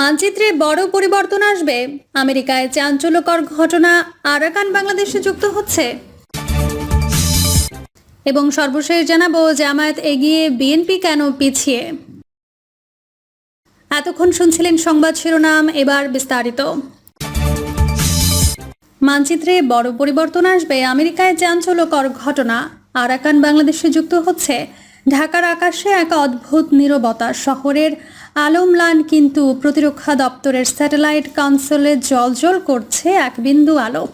মানচিত্রে বড় পরিবর্তন আসবে। আমেরিকায় চাঞ্চল্যকর ঘটনা আরাকান বাংলাদেশে যুক্ত হচ্ছে। এবং সর্বশেষ জানাব, জামায়াত এগিয়ে বিএনপি কেন পিছিয়ে? এতক্ষণ শুনছিলেন সংবাদ শিরোনাম, এবার বিস্তারিত। মানচিত্রে বড় পরিবর্তন আসবে, আমেরিকায় চাঞ্চল্যকর ঘটনা আরাকান বাংলাদেশে যুক্ত হচ্ছে। ঢাকার আকাশে এক অদ্ভুত নীরবতা, শহরের আলমলান কিন্তু প্রতিরক্ষা দপ্তরের স্যাটেলাইট কনসোলে জলজল করছে এক বিন্দু আলো।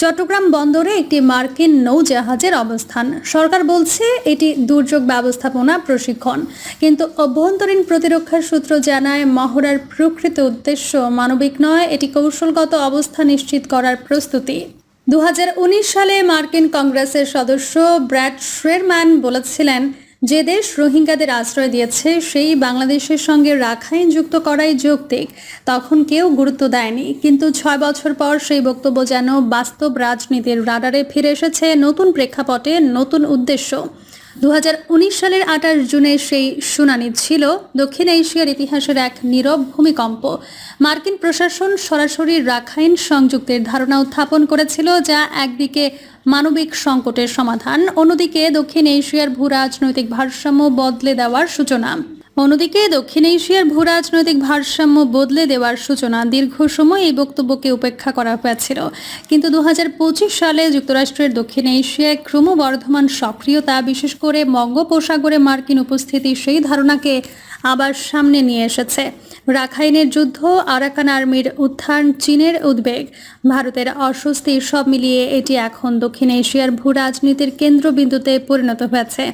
চট্টগ্রাম বন্দরে একটি মার্কিন নৌজাহাজের অবস্থান। সরকার বলছে এটি দুর্যোগ ব্যবস্থাপনা প্রশিক্ষণ। কিন্তু অভ্যন্তরীণ প্রতিরক্ষার সূত্র জানায়, মহড়ার প্রকৃত উদ্দেশ্য মানবিক নয়, এটি কৌশলগত অবস্থা নিশ্চিত করার প্রস্তুতি। দু হাজার উনিশ সালে মার্কিন কংগ্রেসের সদস্য ব্র্যাড শ্রেরম্যান বলেছিলেন যে দেশ রোহিঙ্গাদের আশ্রয় দিয়েছে, সেই বাংলাদেশের সঙ্গে রাখাইন যুক্ত করাই যৌক্তিক। তখন কেউ গুরুত্ব দেয়নি। কিন্তু ছয় বছর পর সেই বক্তব্য যেন বাস্তব রাজনীতির রাডারে ফিরে এসেছে নতুন প্রেক্ষাপটে নতুন উদ্দেশ্য। দু হাজার উনিশ সালের আঠাশ জুনে সেই শুনানি ছিল দক্ষিণ এশিয়ার ইতিহাসের এক নীরব ভূমিকম্প। মার্কিন প্রশাসন সরাসরি রাখাইন সংযুক্তের ধারণা উত্থাপন করেছিল, যা একদিকে মানবিক সংকটের সমাধান। অন্যদিকে দক্ষিণ এশিয়ার ভূ রাজনৈতিক ভারসাম্য বদলে দেওয়ার সূচনা। অন্যদিকে দক্ষিণ এশিয়ার ভূ রাজনৈতিক ভারসাম্য বদলে দেওয়ার সূচনা দীর্ঘ সময় এই বক্তব্যকে উপেক্ষা করা হয়েছিল। কিন্তু দু হাজার পঁচিশ সালে যুক্তরাষ্ট্রের দক্ষিণ এশিয়ায় ক্রমবর্ধমান সক্রিয়তা, বিশেষ করে বঙ্গোপসাগরে মার্কিন উপস্থিতি, সেই ধারণাকে আবার সামনে নিয়ে এসেছে। রাখাইনের যুদ্ধ, আরাকান আর্মির উত্থান, চীনের উদ্বেগ, ভারতের অস্বস্তি সব মিলিয়ে এটি এখন দক্ষিণ এশিয়ার ভূ রাজনীতির কেন্দ্রবিন্দুতে পরিণত হয়েছে।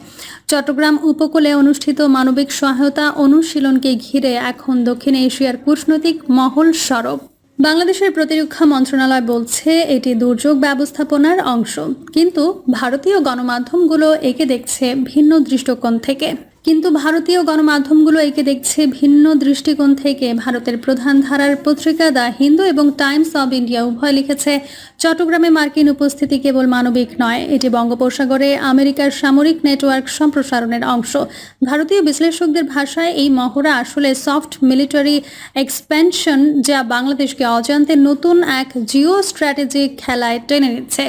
চট্টগ্রাম উপকূলে অনুষ্ঠিত মানবিক সহায়তা অনুশীলনকে ঘিরে এখন দক্ষিণ এশিয়ার কূটনৈতিক মহল সরব। বাংলাদেশের প্রতিরক্ষা মন্ত্রণালয় বলছে, এটি দুর্যোগ ব্যবস্থাপনার অংশ। কিন্তু ভারতীয় গণমাধ্যমগুলো একে দেখছে ভিন্ন দৃষ্টিকোণ থেকে। কিন্তু ভারতীয় গণমাধ্যমগুলো একে দেখছে ভিন্ন দৃষ্টিকোণ থেকে। ভারতের প্রধান ধারার পত্রিকা দ্য হিন্দু এবং টাইমস অব ইন্ডিয়া উভয় লিখেছে, চট্টগ্রামে মার্কিন উপস্থিতি কেবল মানবিক নয়, এটি বঙ্গোপসাগরে আমেরিকার সামরিক নেটওয়ার্ক সম্প্রসারণের অংশ। ভারতীয় বিশ্লেষকদের ভাষায় এই মহড়া আসলে সফট মিলিটারি এক্সপেনশন যা বাংলাদেশকে অজান্তে নতুন এক জিও স্ট্র্যাটেজিক খেলায় টেনে নিচ্ছে।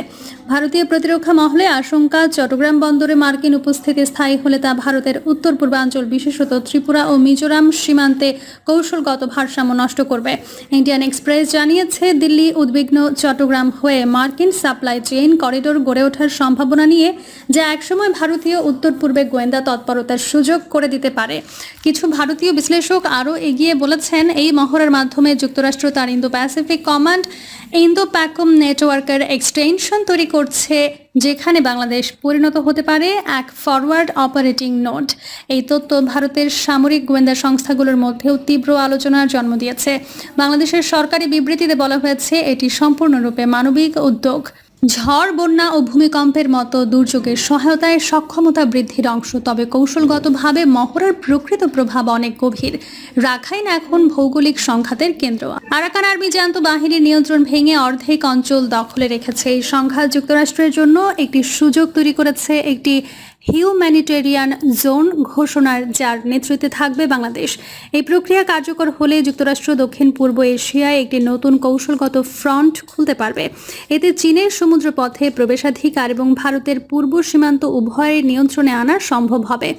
ভারতীয় প্রতিরক্ষা মহলে আশঙ্কা, চট্টগ্রাম বন্দরে মার্কিন উপস্থিতি স্থায়ী হলে তা ভারতের উত্তর পূর্বাঞ্চল বিশেষত ত্রিপুরা ও মিজোরাম সীমান্তে কৌশলগত ভারসাম্য নষ্ট করবে। ইন্ডিয়ান এক্সপ্রেস জানিয়েছে, দিল্লি উদ্বিগ্ন চট্টগ্রাম হয়ে মার্কিন সাপ্লাই চেইন করিডোর গড়ে ওঠার সম্ভাবনা নিয়ে যা একসময় ভারতীয় উত্তর পূর্বে গোয়েন্দা তৎপরতার সুযোগ করে দিতে পারে। কিছু ভারতীয় বিশ্লেষক আরও এগিয়ে বলেছেন, এই মহড়ার মাধ্যমে যুক্তরাষ্ট্র তার Indo Pacific command Indo PACOM নেটওয়ার্কের এক্সটেনশন তৈরি করছে, যেখানে বাংলাদেশ পরিণত হতে পারে এক ফরওয়ার্ড অপারেটিং নোট এই তথ্য ভারতের সামরিক গোয়েন্দা সংস্থাগুলোর মধ্যেও তীব্র আলোচনার জন্ম দিয়েছে। বাংলাদেশের সরকারি বিবৃতিতে বলা হয়েছে, এটি সম্পূর্ণরূপে মানবিক উদ্যোগ। ঝড়, বন্যা ও ভূমিকম্পের মতো দুর্যোগের সহায়তায় সক্ষমতা বৃদ্ধির অংশ, তবে কৌশলগতভাবে মহড়ার প্রকৃত প্রভাব অনেক গভীর। রাখাইন এখন ভৌগোলিক সংঘাতের কেন্দ্র। আরাকান আর্মি জ্যান্ত বাহিনীর নিয়ন্ত্রণ ভেঙে অর্ধেক অঞ্চল দখলে রেখেছে। এই সংঘাত যুক্তরাষ্ট্রের জন্য একটি সুযোগ তৈরি করেছে একটি হিউম্যানিটেরিয়ান জোন ঘোষণার যার নেতৃত্বে থাকবে বাংলাদেশ। এই প্রক্রিয়া কার্যকর হলে যুক্তরাষ্ট্র দক্ষিণ পূর্ব এশিয়ায় একটি নতুন কৌশলগত ফ্রন্ট খুলতে পারবে। এতে চীনের সমুদ্রপথে প্রবেশাধিকার এবং ভারতের পূর্ব সীমান্ত উভয়ের নিয়ন্ত্রণে আনা সম্ভব হবে।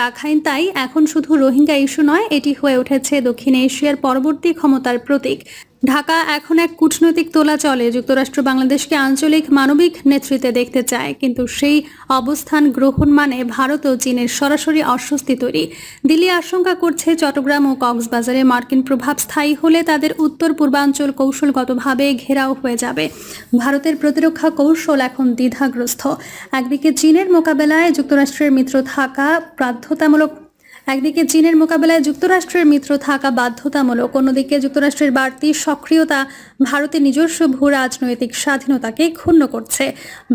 রাখাইন তাই এখন শুধু রোহিঙ্গা ইস্যু নয়, এটি হয়ে উঠেছে দক্ষিণ এশিয়ার পরবর্তী ক্ষমতার প্রতীক। ঢাকা এখন এক কূটনৈতিক তোলা চলে। যুক্তরাষ্ট্র বাংলাদেশকে আঞ্চলিক মানবিক নেতৃত্বে দেখতে চায়, কিন্তু সেই অবস্থান গ্রহণ মানে ভারত ও চীনের সরাসরি অস্বস্তি তৈরি। দিল্লি আশঙ্কা করছে চট্টগ্রাম ও কক্সবাজারে মার্কিন প্রভাব স্থায়ী হলে তাদের উত্তর পূর্বাঞ্চল কৌশলগতভাবে ঘেরাও হয়ে যাবে। ভারতের প্রতিরক্ষা কৌশল এখন দ্বিধাগ্রস্ত। একদিকে চীনের মোকাবেলায় যুক্তরাষ্ট্রের মিত্র থাকা বাধ্যতামূলক একদিকে চীনের মোকাবেলায় যুক্তরাষ্ট্রের মিত্র থাকা বাধ্যতামূলক, অন্যদিকে যুক্তরাষ্ট্রের বাড়তি সক্রিয়তা ভারতের নিজস্ব ভূ রাজনৈতিক স্বাধীনতাকে ক্ষুণ্ণ করছে।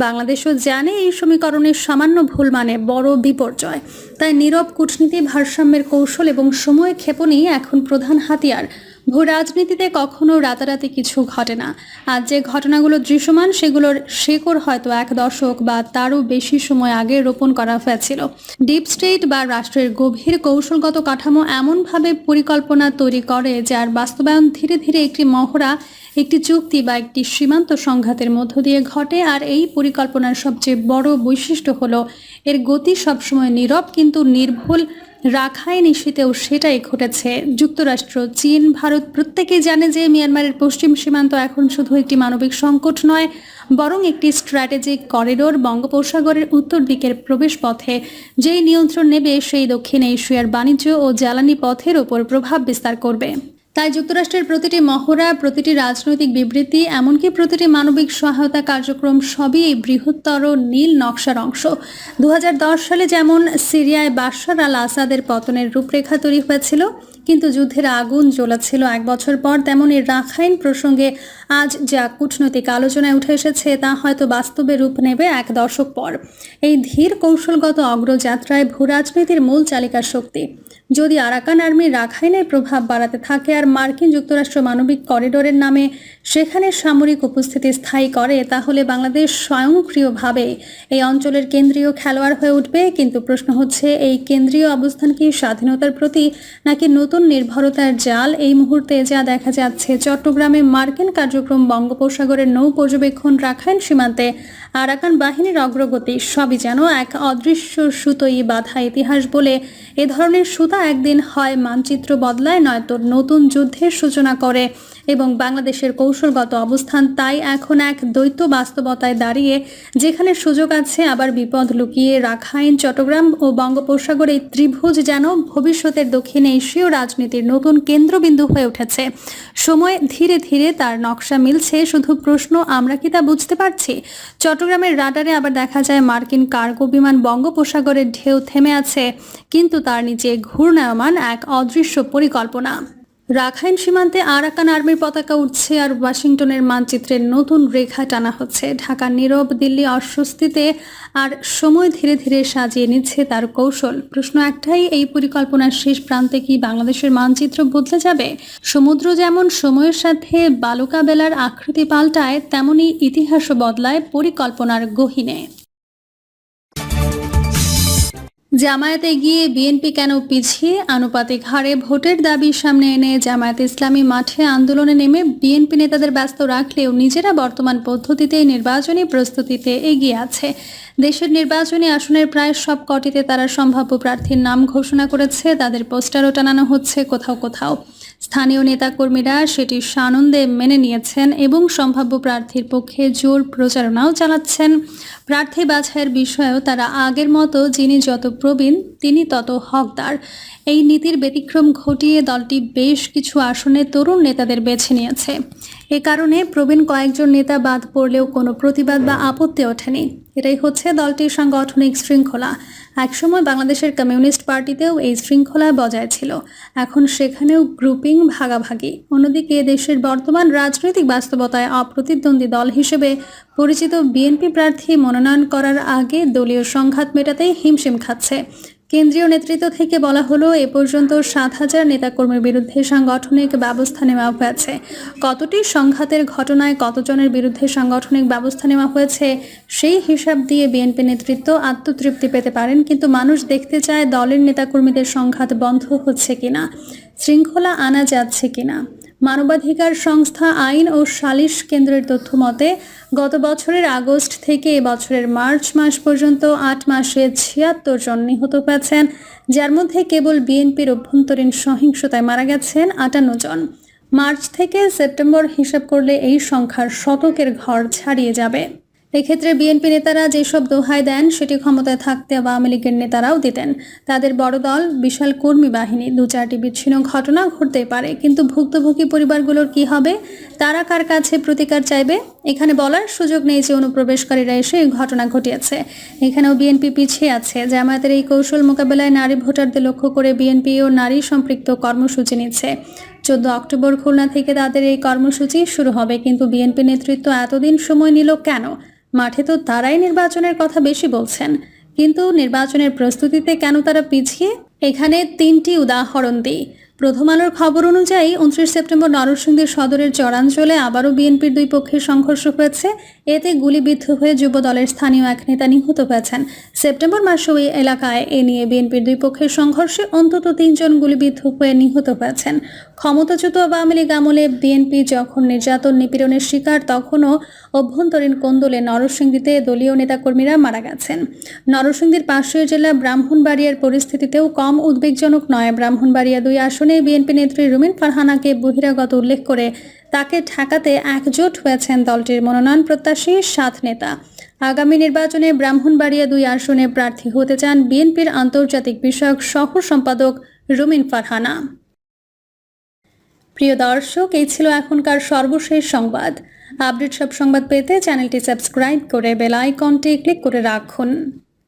বাংলাদেশও জানে এই সমীকরণের সামান্য ভুল মানে বড় বিপর্যয়। তাই নীরব কূটনীতি, ভারসাম্যের কৌশল এবং সময় ক্ষেপণেই এখন প্রধান হাতিয়ার। ভূ রাজনীতিতে কখনো রাতারাতি কিছু ঘটে না। আজ যে ঘটনাগুলো দৃশ্যমান, সেগুলোর শেকড় হয়তো এক দশক বা তারও বেশি সময় আগে রোপণ করা হয়েছিল। ডিপ স্টেট বা রাষ্ট্রের গভীর কৌশলগত কাঠামো এমনভাবে পরিকল্পনা তৈরি করে, যার বাস্তবায়ন ধীরে ধীরে একটি মহড়া, একটি চুক্তি বা একটি সীমান্ত সংঘাতের মধ্য দিয়ে ঘটে, আর এই পরিকল্পনার সবচেয়ে বড় বৈশিষ্ট্য হলো এর গতি সবসময় নীরব কিন্তু নির্ভুল রাখাইন ইস্যুতেও সেটাই ঘটেছে। যুক্তরাষ্ট্র, চীন, ভারত প্রত্যেকেই জানে যে মিয়ানমারের পশ্চিম সীমান্ত এখন শুধু একটি মানবিক সংকট নয়, বরং একটি স্ট্র্যাটেজিক করিডোর বঙ্গোপসাগরের উত্তর দিকের প্রবেশ পথে যেই নিয়ন্ত্রণ নেবে, সেই দক্ষিণ এশিয়ার বাণিজ্য ও জ্বালানি পথের ওপর প্রভাব বিস্তার করবে। তাই যুক্তরাষ্ট্রের প্রতিটি মহড়া, প্রতিটি রাজনৈতিক বিবৃতি, এমনকি প্রতিটি মানবিক সহায়তা কার্যক্রম সবই এই বৃহত্তর নীল নকশার অংশ। দু হাজার দশ সালে যেমন সিরিয়ায় বাশার আল আসাদের পতনের রূপরেখা তৈরি হয়েছিল, কিন্তু যুদ্ধের আগুন জ্বলেছিল এক বছর পর, তেমন তেমনই রাখাইন প্রসঙ্গে আজ যা কূটনৈতিক আলোচনায় উঠে এসেছে, তা হয়তো বাস্তবে রূপ নেবে এক দশক পর। এই ধীর কৌশলগত অগ্রযাত্রায় ভূরাজনীতির মূল চালিকা শক্তি। যদি আরাকান আর্মি রাখাইনের প্রভাব বাড়াতে থাকে আর মার্কিন যুক্তরাষ্ট্র মানবিক করিডোরের নামে সেখানে সামরিক উপস্থিতি স্থায়ী করে, তাহলে বাংলাদেশ স্বয়ংক্রিয়ভাবে এই অঞ্চলের কেন্দ্রীয় খেলোয়াড় হয়ে উঠবে। কিন্তু প্রশ্ন হচ্ছে, এই কেন্দ্রীয় অবস্থান কি স্বাধীনতার প্রতি নাকি নতুন নির্ভরতার জাল? এই মুহূর্তে যা দেখা যাচ্ছে, চট্টগ্রামে মার্কিন কার্যক্রম বঙ্গোপসাগরের নৌ পর্যবেক্ষণ রাখাইন সীমান্তে আরাকান বাহিনীর অগ্রগতি সবই যেন এক অদৃশ্য সুতোই বাধা ইতিহাস বলে এ ধরনের সুতা একদিন হয় মানচিত্র বদলায়, নয়তো নতুন যুদ্ধের সূচনা করে এবং বাংলাদেশের কৌশলগত অবস্থান তাই এখন এক দ্বৈত বাস্তবতায় দাঁড়িয়ে, যেখানে সুযোগ আছে আবার বিপদ লুকিয়ে রাখাইন, চট্টগ্রাম ও বঙ্গোপসাগর এই ত্রিভুজ যেন ভবিষ্যতের দক্ষিণ এশীয় রাজনীতির নতুন কেন্দ্রবিন্দু হয়ে উঠেছে। সময় ধীরে ধীরে তার নকশা মিলছে, শুধু প্রশ্ন আমরা কি তা বুঝতে পারছি? চট্টগ্রামের রাডারে আবার দেখা যায় মার্কিন কার্গো বিমান বঙ্গোপসাগরের ঢেউ থেমে আছে, কিন্তু তার নিচে ঘূর্ণায়মান এক অদৃশ্য পরিকল্পনা। রাখাইন সীমান্তে আরাকান আর্মির পতাকা উঠছে আর ওয়াশিংটনের মানচিত্রের নতুন রেখা টানা হচ্ছে। ঢাকার নীরব দিল্লি অস্বস্তিতে আর সময় ধীরে ধীরে সাজিয়ে নিচ্ছে তার কৌশল। প্রশ্ন একটাই, এই পরিকল্পনার শেষ প্রান্তে কি বাংলাদেশের মানচিত্র বদলে যাবে? সমুদ্র যেমন সময়ের সাথে বালুকা বেলার আকৃতি পাল্টায়, তেমনি ইতিহাসও বদলায় পরিকল্পনার গহিনে। জামায়াতে গিয়ে বিএনপি কেন পিছিয়ে? আনুপাতিক হারে ভোটের দাবি সামনে এনে জামায়াত ইসলামী মাঠে আন্দোলনে নেমে বিএনপি নেতাদের ব্যস্ত রাখলেও নিজেরা বর্তমান পদ্ধতিতে নির্বাচনী প্রস্তুতিতে এগিয়ে আছে। দেশের নির্বাচনী আসনের প্রায় সব কটিতে তারা সম্ভাব্য প্রার্থীর নাম ঘোষণা করেছে। তাদের পোস্টারও টানানো হচ্ছে কোথাও কোথাও। স্থানীয় নেতাকর্মীরা সেটি সানন্দে মেনে নিয়েছেন এবং সম্ভাব্য প্রার্থীর পক্ষে জোর প্রচারণাও চালাচ্ছেন। প্রার্থী বাছাইয়ের বিষয়েও তারা আগের মতো যিনি যত প্রবীণ, তিনি তত হকদার। এই নীতির ব্যতিক্রম ঘটিয়ে দলটি বেশ কিছু আসনে তরুণ নেতাদের বেছে নিয়েছে। এ কারণে প্রবীণ কয়েকজন নেতা বাদ পড়লেও কোনো প্রতিবাদ বা আপত্তি ওঠেনি। এটাই হচ্ছে দলটির সাংগঠনিক শৃঙ্খলা। একসময় বাংলাদেশের কমিউনিস্ট পার্টিতেও এই শৃঙ্খলা বজায় ছিল। এখন সেখানেও গ্রুপিং ভাগাভাগি। অন্যদিকে দেশের বর্তমান রাজনৈতিক বাস্তবতায় অপ্রতিদ্বন্দ্বী দল হিসেবে পরিচিত বিএনপি প্রার্থী মনোনয়ন করার আগে দলীয় সংঘাত মেটাতেই হিমশিম খাচ্ছে। কেন্দ্রীয় নেতৃত্ব থেকে বলা হলো, এ পর্যন্ত সাত হাজার নেতাকর্মীর বিরুদ্ধে সাংগঠনিক ব্যবস্থা নেওয়া হয়েছে। কতটি সংঘাতের ঘটনায় কতজনের বিরুদ্ধে সাংগঠনিক ব্যবস্থা নেওয়া হয়েছে, সেই হিসাব দিয়ে বিএনপি নেতৃত্ব আত্মতৃপ্তি পেতে পারেন, কিন্তু মানুষ দেখতে চায় দলের নেতাকর্মীদের সংঘাত বন্ধ হচ্ছে কিনা, শৃঙ্খলা আনা যাচ্ছে কিনা। মানবাধিকার সংস্থা আইন ও সালিশ কেন্দ্রের তথ্য মতে, গত বছরের আগস্ট থেকে বছরের মার্চ মাস পর্যন্ত আট মাসে ছিয়াত্তর জন নিহত হয়েছেন, যার মধ্যে কেবল বিএনপির অভ্যন্তরীণ সহিংসতায় মারা গেছেন আটান্ন জন। মার্চ থেকে সেপ্টেম্বর হিসাব করলে এই সংখ্যার শতকের ঘর ছাড়িয়ে যাবে। এক্ষেত্রে বিএনপি নেতারা যেসব দোহাই দেন, সেটি ক্ষমতায় থাকতে আওয়ামী লীগের নেতারাও দিতেন। তাদের বড় দল, বিশাল কর্মী বাহিনী, দু চারটি বিচ্ছিন্ন ঘটনা ঘটতে পারে। কিন্তু ভুক্তভোগী পরিবারগুলোর কি হবে? তারা কার কাছে প্রতিকার চাইবে? এখানে বলার সুযোগ নেই যে অনুপ্রবেশকারীরা এসে এই ঘটনা ঘটিয়েছে। এখানেও বিএনপি পিছিয়ে আছে। জামায়াতের এই কৌশল মোকাবেলায় নারী ভোটারদের লক্ষ্য করে বিএনপি ও নারী সম্পৃক্ত কর্মসূচি নিচ্ছে। চোদ্দ অক্টোবর খুলনা থেকে তাদের এই কর্মসূচি শুরু হবে, কিন্তু বিএনপি নেতৃত্ব এতদিন সময় নিল কেন? মাঠে তো তারাই নির্বাচনের কথা বেশি বলছেন। কিন্তু নির্বাচনের প্রস্তুতিতে কেন তারা পিছিয়ে? এখানে তিনটি উদাহরণ দিই। প্রথম আলোর খবর অনুযায়ী উনত্রিশ সেপ্টেম্বর নরসিংদীর সদরের চরাঞ্চলে আবারও বিএনপির দুই পক্ষের সংঘর্ষ হয়েছে। এতে গুলিবিদ্ধ হয়ে যুব দলের স্থানীয় এক নেতা নিহত হয়েছেন। সেপ্টেম্বর মাসে ওই এলাকায় এ নিয়ে বিএনপির দুই পক্ষের সংঘর্ষে অন্তত তিনজন গুলিবিদ্ধ হয়ে নিহত হয়েছেন। ক্ষমতাচ্যুত আওয়ামী লীগ আমলে বিএনপি যখন নির্যাতন নিপীড়নের শিকার, তখনও অভ্যন্তরীণ কোন্দলে নরসিংদীতে দলীয় নেতাকর্মীরা মারা গেছেন। নরসিংদীর পার্শ্বীয় জেলা ব্রাহ্মণবাড়িয়ার পরিস্থিতিতেও কম উদ্বেগজনক নয়। ব্রাহ্মণবাড়িয়া দুই আসনে বিএনপি নেত্রী রুমিন ফারহানাকে বহিরাগত উল্লেখ করে তাকে ঠেকাতে একজোট হয়েছেন দলটির মনোনয়ন প্রত্যাশী সাত নেতা। আগামী নির্বাচনে ব্রাহ্মণবাড়িয়া দুই আসনে প্রার্থী হতে চান বিএনপির আন্তর্জাতিক বিষয়ক সহ সম্পাদক রুমিন ফারহানা। প্রিয় দর্শক, এই ছিল এখনকার সর্বশেষ সংবাদ। আপডেট সব সংবাদ পেতে চ্যানেলটি সাবস্ক্রাইব করে বেল আইকনটি ক্লিক করে রাখুন।